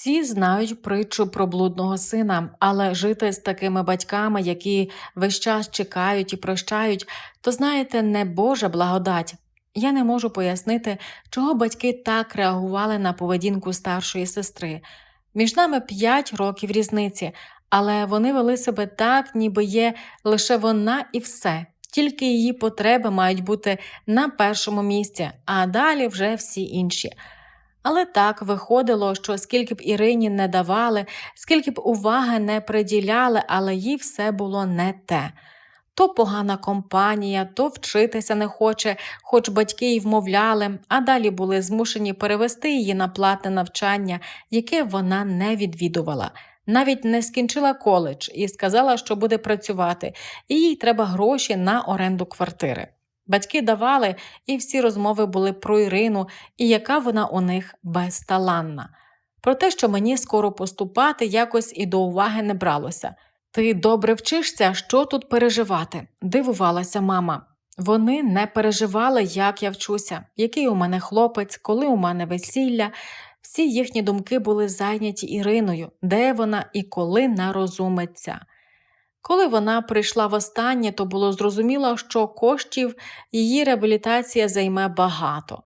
Всі знають притчу про блудного сина, але жити з такими батьками, які весь час чекають і прощають, то знаєте, не Божа благодать. Я не можу пояснити, чого батьки так реагували на поведінку старшої сестри. Між нами п'ять років різниці, але вони вели себе так, ніби є лише вона і все. Тільки її потреби мають бути на першому місці, а далі вже всі інші. Але так виходило, що скільки б Ірині не давали, скільки б уваги не приділяли, але їй все було не те. То погана компанія, то вчитися не хоче, хоч батьки й вмовляли, а далі були змушені перевести її на платне навчання, яке вона не відвідувала. Навіть не скінчила коледж і сказала, що буде працювати, і їй треба гроші на оренду квартири. Батьки давали, і всі розмови були про Ірину і яка вона у них безталанна. Про те, що мені скоро поступати, якось і до уваги не бралося. Ти добре вчишся, що тут переживати? дивувалася мама. Вони не переживали, як я вчуся, який у мене хлопець, коли у мене весілля. Всі їхні думки були зайняті Іриною, де вона і коли нарозумиться. Коли вона прийшла востаннє, то було зрозуміло, що коштів її реабілітація займе багато.